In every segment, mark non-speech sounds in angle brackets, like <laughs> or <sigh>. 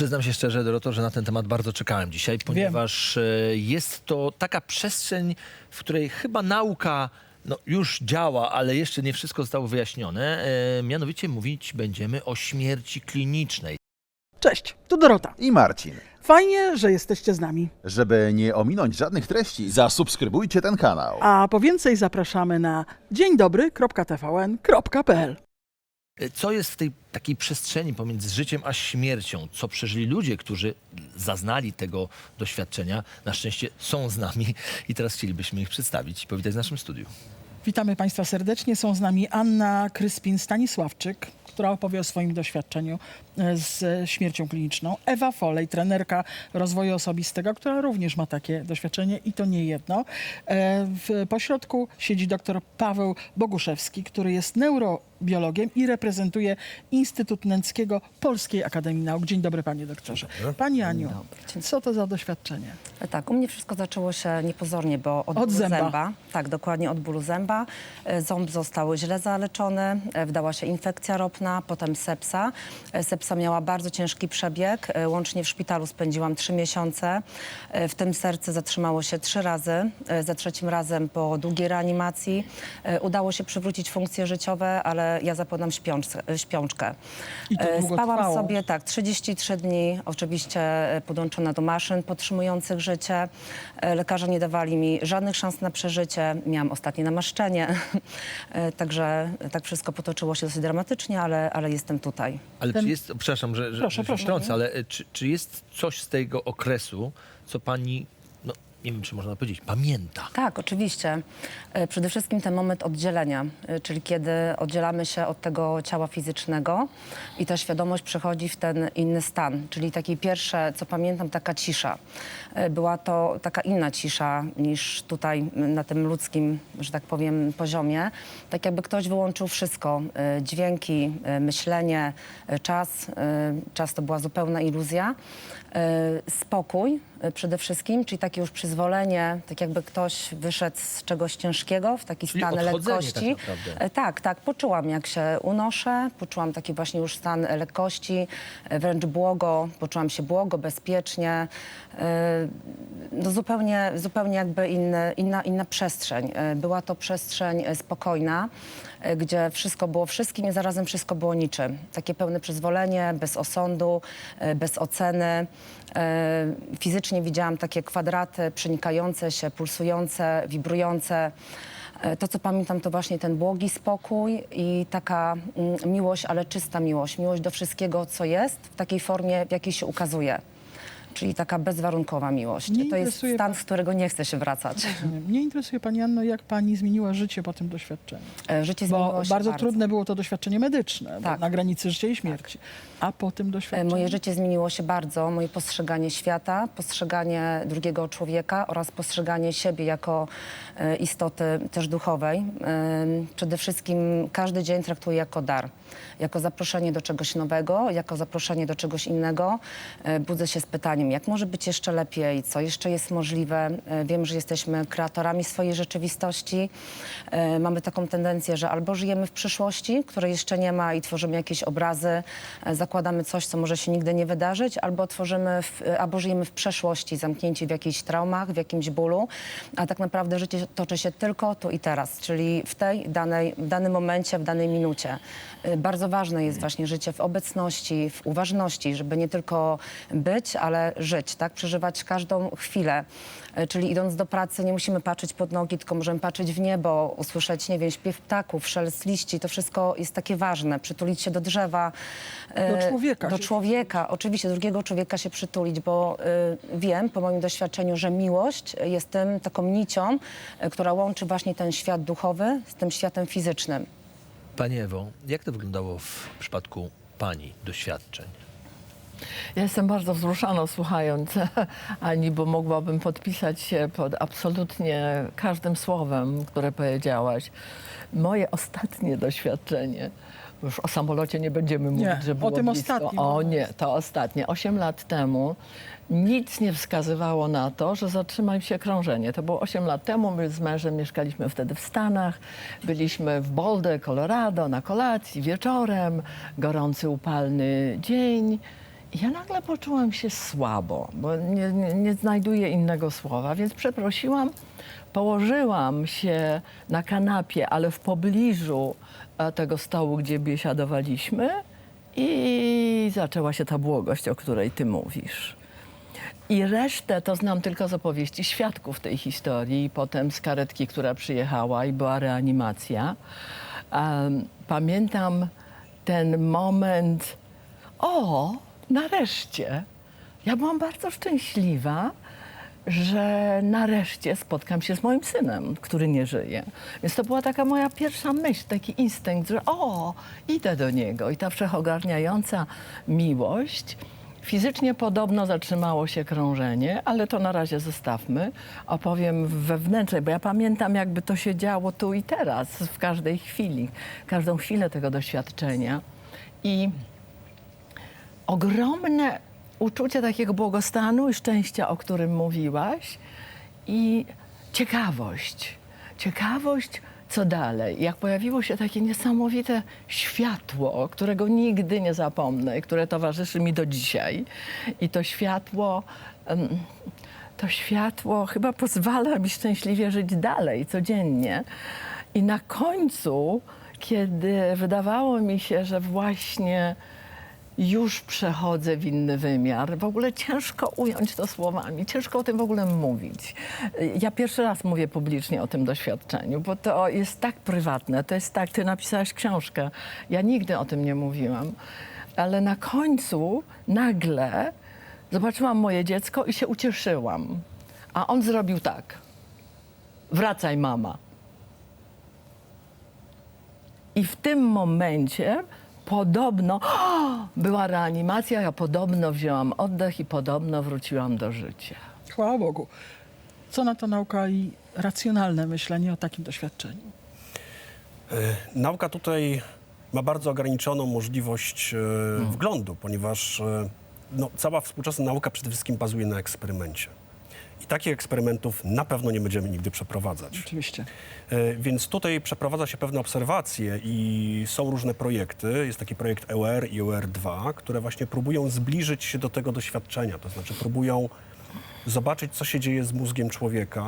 Przyznam się szczerze, Doroto, że na ten temat bardzo czekałem dzisiaj, ponieważ e, jest to taka przestrzeń, w której chyba nauka no, już działa, ale jeszcze nie wszystko zostało wyjaśnione. E, mianowicie mówić będziemy o śmierci klinicznej. Cześć, tu Dorota. i Marcin. Fajnie, że jesteście z nami. Żeby nie ominąć żadnych treści, zasubskrybujcie ten kanał. A po więcej zapraszamy na dzień dobry.tvn.pl. E, Co jest w tej takiej przestrzeni pomiędzy życiem a śmiercią? Co przeżyli ludzie, którzy zaznali tego doświadczenia? Na szczęście są z nami i teraz chcielibyśmy ich przedstawić i powitać w naszym studiu. Witamy Państwa serdecznie. Są z nami Anna Kryspin-Stanisławczyk, która opowie o swoim doświadczeniu z śmiercią kliniczną. Ewa Folej, trenerka rozwoju osobistego, która również ma takie doświadczenie i to nie jedno. E, W pośrodku siedzi dr Paweł Boguszewski, który jest neurobiologiem i reprezentuje Instytut Nęckiego Polskiej Akademii Nauk. Dzień dobry panie doktorze. Pani Aniu, co to za doświadczenie? Tak, u mnie wszystko zaczęło się niepozornie, bo od, Od bólu zęba. zęba. Tak, dokładnie od bólu zęba. E, Ząb został źle zaleczony, e, wdała się infekcja ropna, potem sepsa. E, Miała bardzo ciężki przebieg. e, Łącznie w szpitalu spędziłam trzy miesiące. E, W tym serce zatrzymało się trzy razy. E, Za trzecim razem po długiej reanimacji udało się przywrócić funkcje życiowe, ale ja zapodam śpiączkę. I to długo Spałam trwało. sobie tak, 33 dni, oczywiście podłączona do maszyn podtrzymujących życie. Lekarze nie dawali mi żadnych szans na przeżycie. Miałam ostatnie namaszczenie. <laughs> Także tak wszystko potoczyło się dosyć dramatycznie, ale, ale jestem tutaj. Ale Ten- czy jest, przepraszam, że, że, Proszę, że się proszę. wtrącę, ale e, czy, czy jest coś z tego okresu, co pani, no nie wiem, czy można powiedzieć, pamięta? Tak, oczywiście. E, Przede wszystkim ten moment oddzielenia, e, czyli kiedy oddzielamy się od tego ciała fizycznego i ta świadomość przechodzi w ten inny stan, czyli taki pierwsze, co pamiętam, taka cisza. E, Była to taka inna cisza niż tutaj na tym ludzkim, że tak powiem, poziomie. Tak jakby ktoś wyłączył wszystko, dźwięki, myślenie, czas. Czas to była zupełna iluzja. Spokój przede wszystkim, czyli takie już przyzwolenie, tak jakby ktoś wyszedł z czegoś ciężkiego w taki Czyli stan odchodzenie lekkości. tak naprawdę. E, Tak, tak, poczułam jak się unoszę, poczułam taki właśnie już stan e, lekkości, e, wręcz błogo, poczułam się błogo, bezpiecznie. E, No zupełnie, zupełnie jakby inny, inna, inna przestrzeń. E, Była to przestrzeń e, spokojna, e, gdzie wszystko było wszystkim i zarazem wszystko było niczym. Takie pełne przyzwolenie, bez osądu, e, bez oceny. E, Fizycznie widziałam takie kwadraty przenikające się, pulsujące, wibrujące. E, To, co pamiętam, to właśnie ten błogi spokój i taka mm, miłość, ale czysta miłość. Miłość do wszystkiego, co jest, w takiej formie, w jakiej się ukazuje. Czyli taka bezwarunkowa miłość. Mnie to jest interesuje stan, pa- z którego nie chce się wracać. Mnie interesuje Pani Anno, jak Pani zmieniła życie po tym doświadczeniu. E, Życie zmieniło Bo się bardzo, trudne było to doświadczenie medyczne, bo Tak. na granicy życia i śmierci. A po tym E, doświadczeniu? Moje życie zmieniło się bardzo. Moje postrzeganie świata, postrzeganie drugiego człowieka oraz postrzeganie siebie jako e, istoty też duchowej. E, Przede wszystkim każdy dzień traktuję jako dar, jako zaproszenie do czegoś nowego, jako zaproszenie do czegoś innego. E, Budzę się z pytaniem, jak może być jeszcze lepiej, co jeszcze jest możliwe. E, Wiem, że jesteśmy kreatorami swojej rzeczywistości. E, Mamy taką tendencję, że albo żyjemy w przyszłości, której jeszcze nie ma i tworzymy jakieś obrazy, e, zakładamy coś, co może się nigdy nie wydarzyć, albo tworzymy, w, albo żyjemy w przeszłości, zamknięci w jakichś traumach, w jakimś bólu, a tak naprawdę życie toczy się tylko tu i teraz, czyli w tej danej, w danym momencie, w danej minucie. Bardzo ważne jest właśnie życie w obecności, w uważności, żeby nie tylko być, ale żyć, tak? Przeżywać każdą chwilę. E, Czyli idąc do pracy nie musimy patrzeć pod nogi, tylko możemy patrzeć w niebo, usłyszeć, nie wiem, śpiew ptaków, szelest liści. To wszystko jest takie ważne. Przytulić się do drzewa. e, Do człowieka Do człowieka. Oczywiście drugiego człowieka się przytulić, bo y, wiem po moim doświadczeniu, że miłość jest tym taką nicią, która łączy właśnie ten świat duchowy z tym światem fizycznym. Pani Ewo, jak to wyglądało w przypadku pani doświadczeń? Ja jestem bardzo wzruszona słuchając <laughs> Ani, bo mogłabym podpisać się pod absolutnie każdym słowem, które powiedziałaś. Moje ostatnie doświadczenie, już o samolocie nie będziemy mówić, Nie, że o było tym blisko. ostatnim. O nie, to ostatnie. Osiem lat temu nic nie wskazywało na to, że zatrzyma mi się krążenie. To było 8 lat temu. My z mężem mieszkaliśmy wtedy w Stanach. Byliśmy w Boulder, Colorado na kolacji wieczorem. Gorący, upalny dzień. Ja nagle poczułam się słabo, bo nie, nie, nie znajduję innego słowa, więc przeprosiłam, położyłam się na kanapie, ale w pobliżu e, tego stołu, gdzie biesiadowaliśmy i zaczęła się ta błogość, o której ty mówisz. I resztę to znam tylko z opowieści świadków tej historii, potem z karetki, która przyjechała i była reanimacja. Pamiętam ten moment, o, nareszcie. Ja byłam bardzo szczęśliwa, że nareszcie spotkam się z moim synem, który nie żyje. Więc to była taka moja pierwsza myśl, taki instynkt, że o, idę do niego. I ta wszechogarniająca miłość. Fizycznie podobno zatrzymało się krążenie, ale to na razie zostawmy. Opowiem wewnętrznie, bo ja pamiętam, jakby to się działo tu i teraz, w każdej chwili, każdą chwilę tego doświadczenia. I ogromne uczucie takiego błogostanu i szczęścia, o którym mówiłaś, i ciekawość. Ciekawość, co dalej. Jak pojawiło się takie niesamowite światło, którego nigdy nie zapomnę które towarzyszy mi do dzisiaj. I to światło. to światło chyba pozwala mi szczęśliwie żyć dalej, codziennie. I na końcu, kiedy wydawało mi się, że właśnie już przechodzę w inny wymiar. W ogóle ciężko ująć to słowami, ciężko o tym w ogóle mówić. Ja pierwszy raz mówię publicznie o tym doświadczeniu, bo to jest tak prywatne, to jest tak, ty napisałaś książkę, ja nigdy o tym nie mówiłam, ale na końcu nagle zobaczyłam moje dziecko i się ucieszyłam. A on zrobił tak. Wracaj, mama. I w tym momencie podobno <gasps> była reanimacja, ja podobno wzięłam oddech i podobno wróciłam do życia. Chwała Bogu. Co na to nauka i racjonalne myślenie o takim doświadczeniu? Nauka tutaj ma bardzo ograniczoną możliwość e, wglądu, ponieważ e, no, cała współczesna nauka przede wszystkim bazuje na eksperymencie. Takich eksperymentów na pewno nie będziemy nigdy przeprowadzać. Oczywiście. E, Więc tutaj przeprowadza się pewne obserwacje i są różne projekty. Jest taki projekt EUR i EUR2, które właśnie próbują zbliżyć się do tego doświadczenia. To znaczy próbują zobaczyć, co się dzieje z mózgiem człowieka,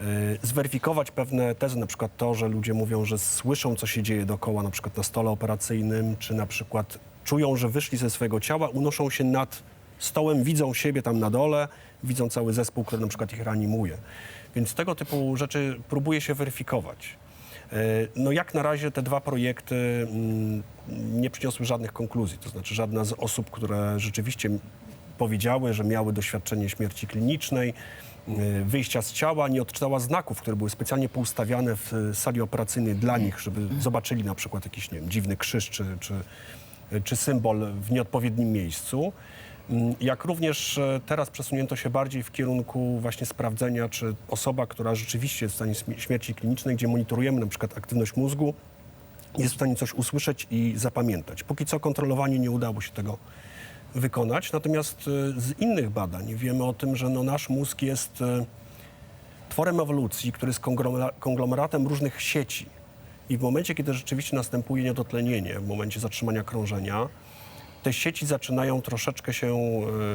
e, zweryfikować pewne tezy, na przykład to, że ludzie mówią, że słyszą, co się dzieje dookoła, na przykład na stole operacyjnym, czy na przykład czują, że wyszli ze swojego ciała, unoszą się nad stołem, widzą siebie tam na dole, widzą cały zespół, który na przykład ich reanimuje. Więc tego typu rzeczy próbuje się weryfikować. E, No jak na razie te dwa projekty mm, nie przyniosły żadnych konkluzji. To znaczy żadna z osób, które rzeczywiście powiedziały, że miały doświadczenie śmierci klinicznej, e, wyjścia z ciała, nie odczytała znaków, które były specjalnie poustawiane w sali operacyjnej dla nich, żeby zobaczyli na przykład jakiś nie wiem, dziwny krzyż czy, czy, czy symbol w nieodpowiednim miejscu. Mm, Jak również e, teraz przesunięto się bardziej w kierunku właśnie sprawdzenia, czy osoba, która rzeczywiście jest w stanie śmie- śmierci klinicznej, gdzie monitorujemy na przykład aktywność mózgu, jest w stanie coś usłyszeć i zapamiętać. Póki co kontrolowanie nie udało się tego wykonać, natomiast e, z innych badań wiemy o tym, że no nasz mózg jest e, tworem ewolucji, który jest konglomera- konglomeratem różnych sieci. I w momencie, kiedy rzeczywiście następuje niedotlenienie, w momencie zatrzymania krążenia, te sieci zaczynają troszeczkę się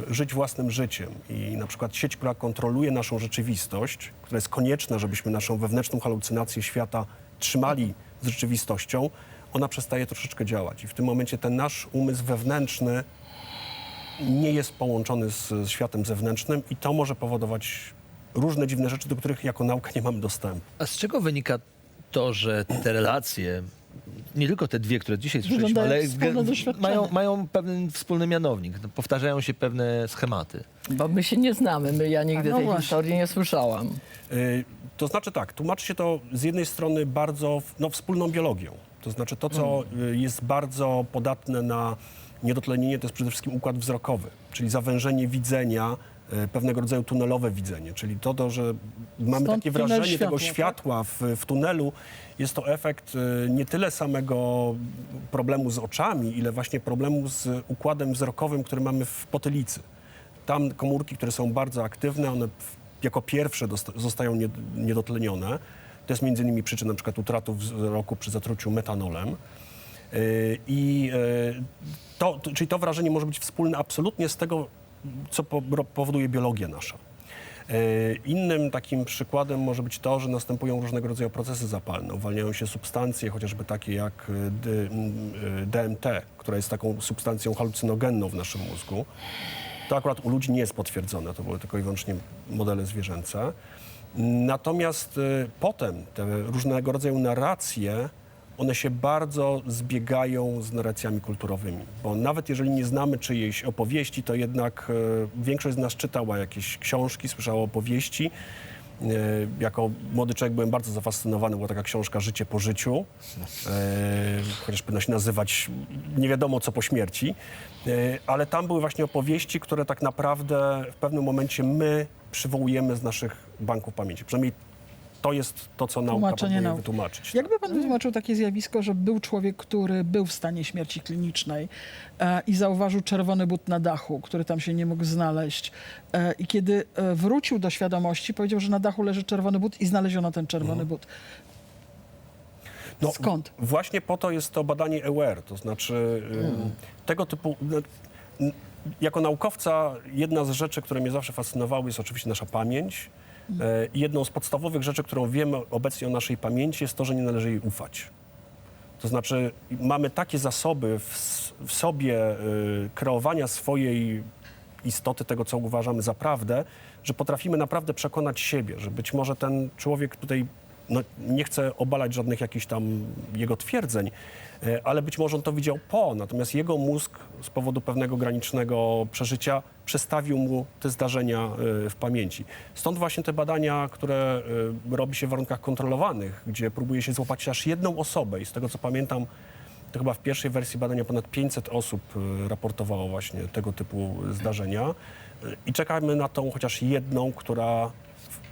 e, żyć własnym życiem. I na przykład sieć, która kontroluje naszą rzeczywistość, która jest konieczna, żebyśmy naszą wewnętrzną halucynację świata trzymali z rzeczywistością, ona przestaje troszeczkę działać. I w tym momencie ten nasz umysł wewnętrzny nie jest połączony z, z światem zewnętrznym i to może powodować różne dziwne rzeczy, do których jako nauka nie mamy dostępu. A z czego wynika to, że te relacje, nie tylko te dwie, które dzisiaj słyszeliśmy, ale mają, mają pewien wspólny mianownik. No, Powtarzają się pewne schematy. Bo my się nie znamy, my, ja nigdy no tej właśnie. historii nie słyszałam. Y, To znaczy tak, tłumaczy się to z jednej strony bardzo no, wspólną biologią. To znaczy to, co y, jest bardzo podatne na niedotlenienie, to jest przede wszystkim układ wzrokowy, czyli zawężenie widzenia, y, pewnego rodzaju tunelowe widzenie, czyli to, to że mamy Stąd takie tunel wrażenie tego światła, tak? światła w, w tunelu. Jest to efekt y, nie tyle samego problemu z oczami, ile właśnie problemu z układem wzrokowym, który mamy w potylicy. Tam komórki, które są bardzo aktywne, one w- jako pierwsze dosta- zostają nie, niedotlenione. To jest między innymi przyczyna na przykład utraty wzroku przy zatruciu metanolem. Y, I y, to, to- czyli to wrażenie może być wspólne absolutnie z tego, co powoduje biologia nasza. Y, Innym takim przykładem może być to, że następują różnego rodzaju procesy zapalne. Uwalniają się substancje, chociażby takie jak y, DMT, która jest taką substancją halucynogenną w naszym mózgu. To akurat u ludzi nie jest potwierdzone, to były tylko i wyłącznie modele zwierzęce. Natomiast potem te różnego rodzaju narracje, one się bardzo zbiegają z narracjami kulturowymi, bo nawet jeżeli nie znamy czyjejś opowieści, to jednak y, większość z nas czytała jakieś książki, słyszała opowieści. Y, Jako młody człowiek byłem bardzo zafascynowany, była taka książka Życie po życiu, y, chociaż powinna się nazywać nie wiadomo co po śmierci, Y, ale tam były właśnie opowieści, które tak naprawdę w pewnym momencie my przywołujemy z naszych banków pamięci. Przynajmniej to jest to, co nauka próbuje wytłumaczyć. Jakby pan wytłumaczył takie zjawisko, że był człowiek, który był w stanie śmierci klinicznej e, i zauważył czerwony but na dachu, który tam się nie mógł znaleźć. E, I kiedy e, wrócił do świadomości, powiedział, że na dachu leży czerwony but i znaleziono ten czerwony Mhm. but. No, Skąd? Właśnie po to jest to badanie aware, to znaczy ym, tego typu... no, n- Jako naukowca jedna z rzeczy, które mnie zawsze fascynowały jest oczywiście nasza pamięć. E, jedną z podstawowych rzeczy, którą wiemy obecnie o naszej pamięci jest to, że nie należy jej ufać. To znaczy mamy takie zasoby w, w sobie y, kreowania swojej istoty, tego co uważamy za prawdę, że potrafimy naprawdę przekonać siebie, że być może ten człowiek tutaj, no, nie chcę obalać żadnych jakichś tam jego twierdzeń, y, ale być może on to widział po, natomiast jego mózg z powodu pewnego granicznego przeżycia przestawił mu te zdarzenia y, w pamięci. Stąd właśnie te badania, które y, robi się w warunkach kontrolowanych, gdzie próbuje się złapać aż jedną osobę. I z tego co pamiętam, to chyba w pierwszej wersji badania ponad 500 osób raportowało właśnie tego typu zdarzenia. I czekamy na tą chociaż jedną, która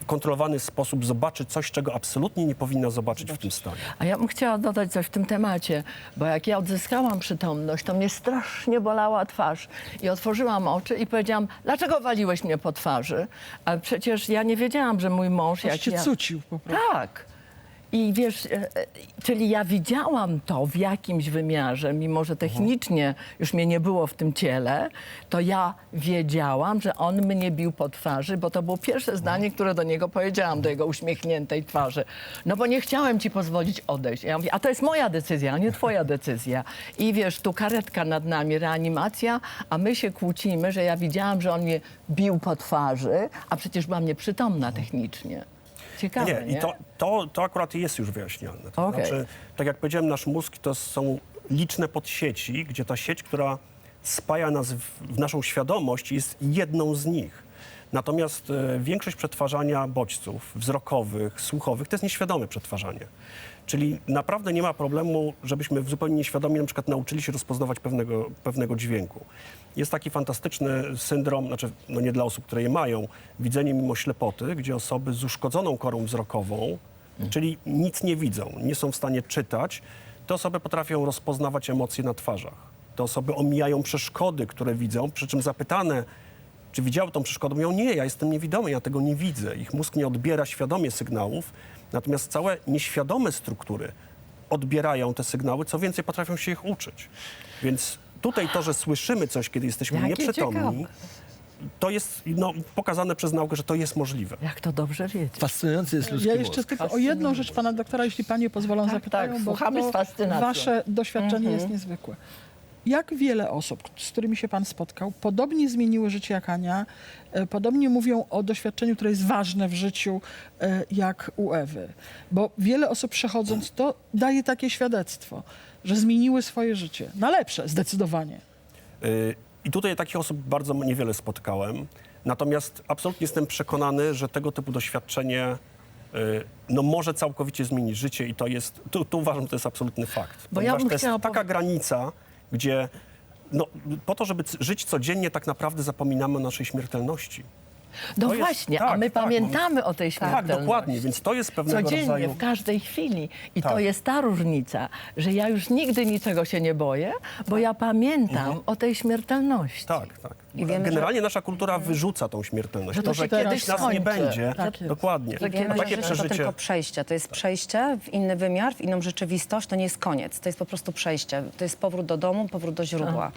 kontrolowany sposób zobaczy coś, czego absolutnie nie powinna zobaczyć w tym stanie. A ja bym chciała dodać coś w tym temacie, bo jak ja odzyskałam przytomność, to mnie strasznie bolała twarz. I otworzyłam oczy i powiedziałam, dlaczego waliłeś mnie po twarzy? A przecież ja nie wiedziałam, że mój mąż... Ktoś Jak cię ja... cucił po prostu. Tak. I wiesz, e, e, czyli ja widziałam to w jakimś wymiarze, mimo że technicznie już mnie nie było w tym ciele, to ja wiedziałam, że on mnie bił po twarzy, bo to było pierwsze zdanie, które do niego powiedziałam, do jego uśmiechniętej twarzy. No bo nie chciałem ci pozwolić odejść. Ja mówię, a to jest moja decyzja, a nie twoja decyzja. I wiesz, tu karetka nad nami, reanimacja, a my się kłócimy, że ja widziałam, że on mnie bił po twarzy, a przecież byłam nieprzytomna technicznie. Ciekawe, Nie, i to, to, to akurat jest już wyjaśniane. To Okej. znaczy, tak jak powiedziałem, nasz mózg to są liczne podsieci, gdzie ta sieć, która spaja nas w, w naszą świadomość, jest jedną z nich. Natomiast e, większość przetwarzania bodźców wzrokowych, słuchowych to jest nieświadome przetwarzanie. Czyli naprawdę nie ma problemu, żebyśmy w zupełnie nieświadomie na przykład nauczyli się rozpoznawać pewnego, pewnego dźwięku. Jest taki fantastyczny syndrom, znaczy no nie dla osób, które je mają, widzenie mimo ślepoty, gdzie osoby z uszkodzoną korą wzrokową, czyli nic nie widzą, nie są w stanie czytać, te osoby potrafią rozpoznawać emocje na twarzach. Te osoby omijają przeszkody, które widzą, przy czym zapytane, czy widziały tą przeszkodę, mówią, nie, ja jestem niewidomy, ja tego nie widzę. Ich mózg nie odbiera świadomie sygnałów, natomiast całe nieświadome struktury odbierają te sygnały, co więcej potrafią się ich uczyć. Więc tutaj to, że słyszymy coś, kiedy jesteśmy Jakie nieprzytomni, ciekawe. to jest no, pokazane przez naukę, że to jest możliwe. Jak to dobrze wiedzieć. Fascynujący jest ludzki Ja jeszcze mózg. tylko o jedną rzecz pana doktora, jeśli panie pozwolą, Tak, zapytają, tak, bo słuchamy z fascynacją. Mhm. wasze doświadczenie jest niezwykłe. Jak wiele osób, z którymi się pan spotkał, podobnie zmieniły życie jak Ania, e, podobnie mówią o doświadczeniu, które jest ważne w życiu, e, jak u Ewy. Bo wiele osób przechodząc to daje takie świadectwo, że zmieniły swoje życie. Na lepsze, zdecydowanie. Y, I tutaj takich osób bardzo niewiele spotkałem. Natomiast absolutnie jestem przekonany, że tego typu doświadczenie no, może całkowicie zmienić życie i to jest, tu, tu uważam, że to jest absolutny fakt. Bo ja bym to jest taka granica, gdzie no, po to, żeby żyć codziennie, tak naprawdę zapominamy o naszej śmiertelności. No To jest- właśnie, a tak, my tak, pamiętamy o tej Tak, śmiertelności. dokładnie, więc to jest pewnego Codziennie, rodzaju... w każdej chwili. I to Tak. jest ta różnica, że ja już nigdy niczego się nie boję, bo ja pamiętam Mhm. o tej śmiertelności. Tak, tak. I wiemy, Generalnie nasza kultura wyrzuca tą śmiertelność. Że to, to że się kiedyś kiedyś nas nie skończy. będzie. Tak jest. Dokładnie. I wiemy, Takie że to przeżycie. tylko przejście. To jest przejście w inny wymiar, w inną rzeczywistość. To nie jest koniec. To jest po prostu przejście. To jest powrót do domu, powrót do źródła.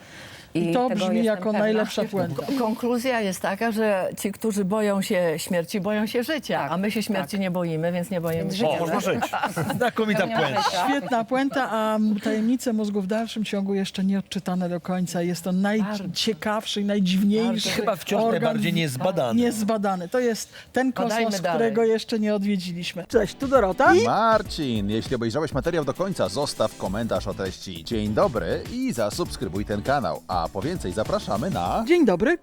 I to tego brzmi jestem jako pewna. najlepsza puenta. Konkluzja jest taka, że ci, którzy boją się śmierci, boją się życia, Tak, a my się śmierci tak. nie boimy, więc nie boimy się. O, można żyć. <laughs> Znakomita Pełnią puenta. życia. Świetna puenta, a tajemnice mózgu w dalszym ciągu jeszcze nie odczytane do końca. Jest to najciekawszy i najdziwniejszy Chyba wciąż organ najbardziej niezbadany. niezbadany. To jest ten Badajmy kosmos, dalej. którego jeszcze nie odwiedziliśmy. Cześć, tu Dorota. Marcin, jeśli obejrzałeś materiał do końca, zostaw komentarz o treści. Dzień dobry i zasubskrybuj ten kanał. A po więcej zapraszamy na... Dzień dobry,